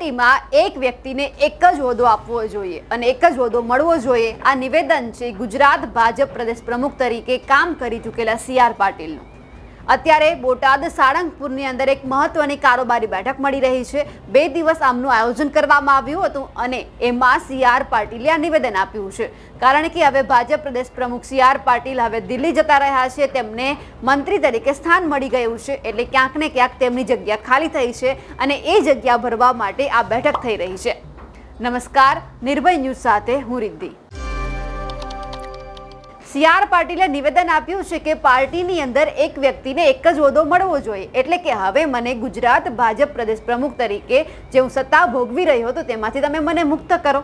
પાર્ટીમાં એક વ્યક્તિને એક જ હોદ્દો આપવો જોઈએ અને એક જ હોદ્દો મળવો જોઈએ. આ નિવેદન છે ગુજરાત ભાજપ પ્રદેશ પ્રમુખ તરીકે કામ કરી ચૂકેલા સી આર પાટીલનું. અત્યારે બોટાદ સાળંગપુરની અંદર એક મહત્વની કારોબારી બેઠક મળી રહી છે. બે દિવસ આમનું આયોજન કરવામાં આવ્યું હતું અને એમાં સી આર પાટીલે આ નિવેદન આપ્યું છે. કારણ કે હવે ભાજપ પ્રદેશ પ્રમુખ સી આર પાટીલ હવે દિલ્હી જતા રહ્યા છે. તેમને મંત્રી તરીકે સ્થાન મળી ગયું છે. એટલે ક્યાંક ને ક્યાંક તેમની જગ્યા ખાલી થઈ છે અને એ જગ્યા ભરવા માટે આ બેઠક થઈ રહી છે. નમસ્કાર, નિર્ભય ન્યૂઝ સાથે હું રિદ્ધિ. સી આર પાટીલે નિવેદન આપ્યું છે કે પાર્ટીની અંદર એક વ્યક્તિને એક જ હોદ્દો મળવો જોઈએ. એટલે કે હવે મને ગુજરાત ભાજપ પ્રદેશ પ્રમુખ તરીકે જે હું સત્તા ભોગવી રહ્યો હતો તેમાંથી તમે મને મુક્ત કરો.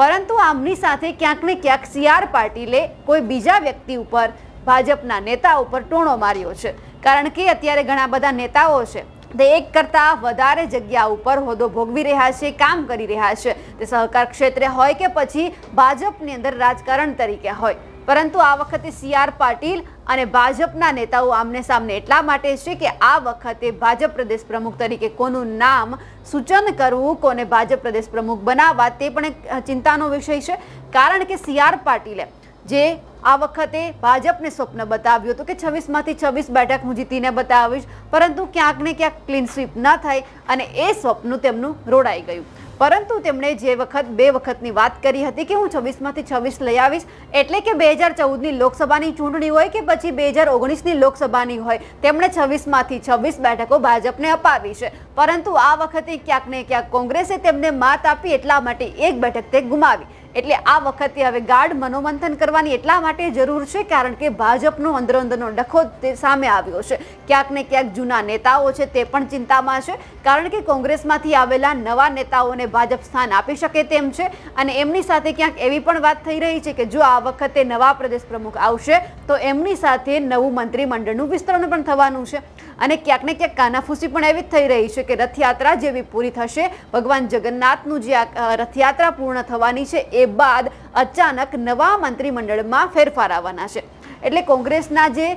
પરંતુ આમની સાથે ક્યાંક ને ક્યાંક સી આર પાટીલે કોઈ બીજા વ્યક્તિ ઉપર ભાજપના નેતા ઉપર ટોણો માર્યો છે. કારણ કે અત્યારે ઘણા બધા નેતાઓ છે, તે એક કરતાં વધારે જગ્યા ઉપર હોદ્દો ભોગવી રહ્યા છે, કામ કરી રહ્યા છે. તે સહકાર ક્ષેત્રે હોય કે પછી ભાજપની અંદર રાજકારણ તરીકે હોય. પરંતુ આ વખતે સી આર પાટીલ અને ભાજપના નેતાઓ આમને સામને એટલા માટે છે કે આ વખતે ભાજપ પ્રદેશ પ્રમુખ તરીકે કોનું નામ સૂચન કરવું, કોને ભાજપ પ્રદેશ પ્રમુખ બનાવવા તે પણ એક ચિંતાનો વિષય છે. કારણ કે સી આર પાટીલે જે આ વખતે ભાજપને સ્વપ્ન બતાવ્યું હતું કે છવ્વીસમાંથી છવ્વીસ બેઠક હું જીતીને બતાવીશ, પરંતુ ક્યાંક ને ક્યાંક ક્લીન સ્વીપ ન થાય અને એ સ્વપ્ન તેમનું રોડાઈ ગયું. પરંતુ તેમણે જે વખત બે વખતની વાત કરી હતી કે હું છવ્વીસમાંથી છવ્વીસ લઈ આવીશ, એટલે કે બે હજાર ચૌદની લોકસભાની ચૂંટણી હોય કે પછી બે હજાર ઓગણીસની લોકસભાની હોય, તેમણે છવ્વીસમાંથી છવ્વીસ બેઠકો ભાજપને અપાવી છે. પરંતુ આ વખતે ક્યાંક ને ક્યાંક કોંગ્રેસે તેમને માત આપી એટલા માટે એક બેઠક તે ગુમાવી. એટલે આ વખતે હવે ગાઢ મનોમંથન કરવાની એટલા માટે જરૂર છે, કારણ કે ભાજપનો અંદરો અંદરનો ડખો તે સામે આવ્યો છે. ક્યાંક ને ક્યાંક જૂના નેતાઓ છે તે પણ ચિંતામાં છે, કારણ કે કોંગ્રેસમાંથી આવેલા નવા નેતાઓને ભાજપ સ્થાન આપી શકે તેમ છે. અને એમની સાથે ક્યાંક એવી પણ વાત થઈ રહી છે કે જો આ વખતે નવા પ્રદેશ પ્રમુખ આવશે, તો એમની સાથે નવું મંત્રીમંડળનું વિસ્તરણ પણ થવાનું છે. અને ક્યાંક ને ક્યાંક કાનાફૂસી પણ એવી જ થઈ રહી છે કે રથયાત્રા જેવી પૂરી થશે. ભગવાન જગન્નાથનું જે રથયાત્રા પૂર્ણ થવાની છે, એ બાદ અચાનક નવા મંત્રીમંડળમાં ફેરફાર આવવાના છે. એટલે કોંગ્રેસના જે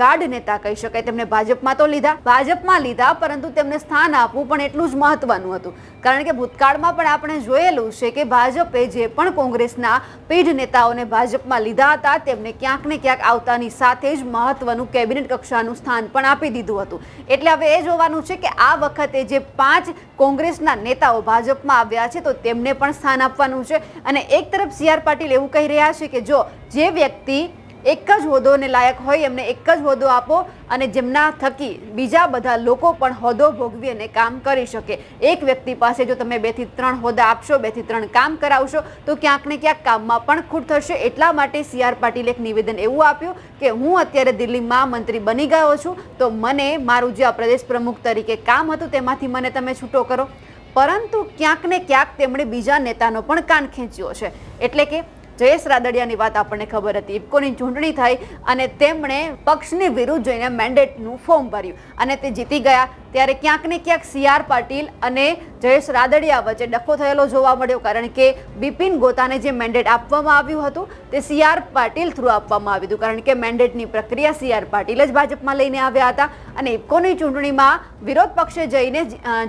ગાઢ નેતા કહી શકાય, તેમને ભાજપમાં તો લીધા, ભાજપમાં લીધા, પરંતુ તેમને સ્થાન આપવું પણ એટલું જ મહત્વનું હતું. કારણ કે ભૂતકાળમાં પણ આપણે જોયેલું છે કે ભાજપે જે પણ કોંગ્રેસના પીઢ નેતાઓને ભાજપમાં લીધા હતા, તેમને ક્યાંક ને ક્યાંક આવતાની સાથે જ મહત્વનું કેબિનેટ કક્ષાનું સ્થાન પણ આપી દીધું હતું. એટલે હવે એ જોવાનું છે કે આ વખતે જે પાંચ કોંગ્રેસના નેતાઓ ભાજપમાં આવ્યા છે, તો તેમને પણ સ્થાન આપવાનું છે. અને એક તરફ સી આર પાટીલ એવું કહી રહ્યા છે કે જો જે વ્યક્તિ એક જ હોદ્દોને લાયક હોય એમને એક જ હોદ્દો આપો અને જેમના થકી બીજા બધા લોકો પણ હોદ્દો ભોગવી અને કામ કરી શકે. એક વ્યક્તિ પાસે જો તમે બેથી ત્રણ હોદ્દા આપશો બેથી ત્રણ કામ કરાવશો, તો ક્યાંક ને ક્યાંક કામમાં પણ ખૂટ થશે. એટલા માટે સી આર પાટીલે એક નિવેદન એવું આપ્યું કે હું અત્યારે દિલ્હીમાં મંત્રી બની ગયો છું, તો મને મારું જે પ્રદેશ પ્રમુખ તરીકે કામ હતું તેમાંથી મને તમે છૂટો કરો. પરંતુ ક્યાંક ને ક્યાંક તેમણે બીજા નેતાનો પણ કાન ખેંચ્યો છે. એટલે કે જયેશ રાદડિયાની વાત આપણને ખબર હતી. ઇફકોની ચૂંટણી થઈ અને તેમણે પક્ષની વિરુદ્ધ જઈને મેન્ડેટનું ફોર્મ ભર્યું અને તે જીતી ગયા. ત્યારે ક્યાંક ને ક્યાંક સીઆર પાટીલ અને જયેશ રાદડિયા વચ્ચે ડખો થયેલો જોવા મળ્યો, કારણ કે બિપિન ગોતાને જે મેન્ડેટ આપવામાં આવ્યું હતું, તે સીઆર પાટીલ થ્રુ આપવામાં આવ્યું હતું, કારણ કે મેન્ડેટની પ્રક્રિયા સીઆર પાટીલ જ ભાજપમાં લઈને આવ્યા હતા અને ઇફકોની ચૂંટણીમાં વિરોધ પક્ષે જઈને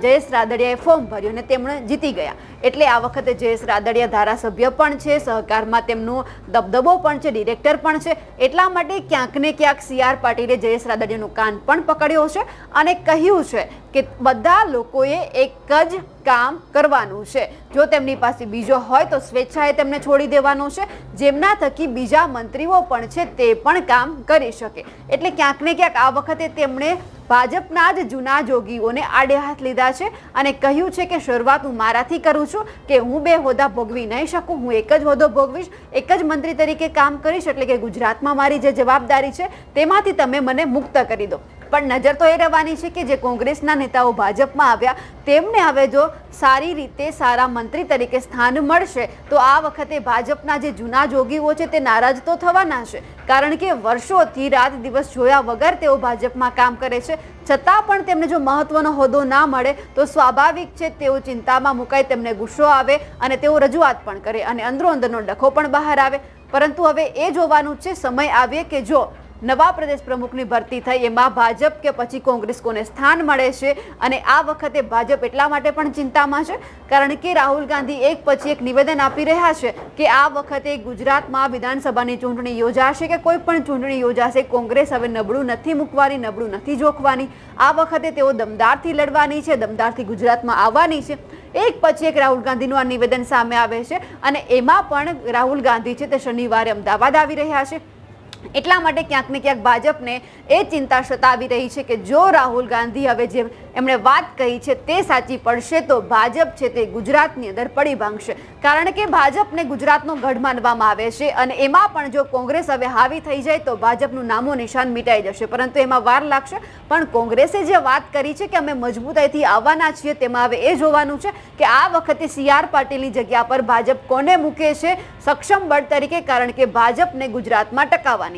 જયેશ રાદડિયાએ ફોર્મ ભર્યું અને તેમણે જીતી ગયા. એટલે આ વખતે જયેશ રાદડિયા ધારાસભ્ય પણ છે, સહકારમાં તેમનું દબદબો પણ છે, ડિરેક્ટર પણ છે. એટલા માટે ક્યાંક ને ક્યાંક સીઆર પાટીલે જયેશ રાદડિયાનું કાન પણ પકડ્યો છે અને કહ્યું છે કે બધા લોકોએ એક જ કામ કરવાનું છે. જો તેમની પાસે બીજો હોય તો સ્વેચ્છાએ તેમને છોડી દેવાનો છે. જેમના થકી બીજા મંત્રીઓ પણ છે તે પણ કામ કરી શકે. એટલે ક્યાંક ને ક્યાંક આ વખતે તેમણે ભાજપના જ જૂના જોગીઓને આડે હાથ લીધા છે અને કહ્યું છે કે શરૂઆત હું મારાથી કરું છું કે હું બે હોદ્દા ભોગવી નહીં શકું, હું એક જ હોદ્દો ભોગવીશ, એક જ મંત્રી તરીકે કામ કરીશ એટલે કે ગુજરાતમાં મારી જે જવાબદારી છે તેમાંથી તમે મને મુક્ત કરી દો. પણ નજર તો એ રહેવાની છે કે જે કોંગ્રેસના નેતાઓ ભાજપમાં આવ્યા, તેમને હવે જો સારી રીતે સારા મંત્રી તરીકે સ્થાન મળશે, તો આ વખતે ભાજપના જે જૂના જોગીઓ છે તે નારાજ તો થવાના છે. કારણ કે વર્ષોથી રાત દિવસ જોયા વગર તેઓ ભાજપમાં કામ કરે છે. છતાં પણ તેમને જો મહત્વનો હોદ્દો ના મળે, તો સ્વાભાવિક છે તેઓ ચિંતામાં મુકાય તેમને ગુસ્સો આવે અને તેઓ રજૂઆત પણ કરે અને અંદરો અંદરનો ડખો પણ બહાર આવે. પરંતુ હવે એ જોવાનું છે, સમય આવે કે જો નવા પ્રદેશ પ્રમુખની ભરતી થઈ, એમાં ભાજપ કે પછી કોંગ્રેસ કોને સ્થાન મળે છે? અને આ વખતે ભાજપ એટલા માટે પણ ચિંતામાં છે? કારણ કે રાહુલ ગાંધી એક પછી એક નિવેદન આપી રહ્યા છે કે આ વખતે ગુજરાતમાં વિધાનસભાની ચૂંટણી યોજાશે કે કોઈ પણ ચૂંટણી યોજાશે, કોંગ્રેસ હવે નબળું નથી મૂકવાની, નબળું નથી જોખવાની. આ વખતે તેઓ દમદારથી લડવાની છે, દમદારથી ગુજરાતમાં આવવાની છે. એક પછી એક રાહુલ ગાંધીનું આ નિવેદન સામે આવે છે અને એમાં પણ રાહુલ ગાંધી છે તે શનિવારે અમદાવાદ આવી રહ્યા છે. એટલા માટે ક્યાંક ને ક્યાંક ભાજપને એ ચિંતા સતાવી રહી છે કે જો રાહુલ ગાંધી હવે જે એમણે વાત કહી છે તે સાચી પડશે તો ભાજપ છે તે ગુજરાતની અંદર પડી ભાંગશે. કારણ કે ભાજપને ગુજરાતનો ગઢ માનવામાં આવે છે અને એમાં પણ જો કોંગ્રેસ હવે હાવી થઈ જાય તો ભાજપનું નામો નિશાન મિટાઈ જશે. પરંતુ એમાં વાર લાગશે. પણ કોંગ્રેસે જે વાત કરી છે કે અમે મજબૂતાઈથી આવવાના છીએ તેમાં હવે એ જોવાનું છે કે આ વખતે સી આર પાટીલની જગ્યા પર ભાજપ કોને મૂકે છે? સક્ષમ બળ તરીકે, કારણ કે ભાજપને ગુજરાતમાં ટકાવવાની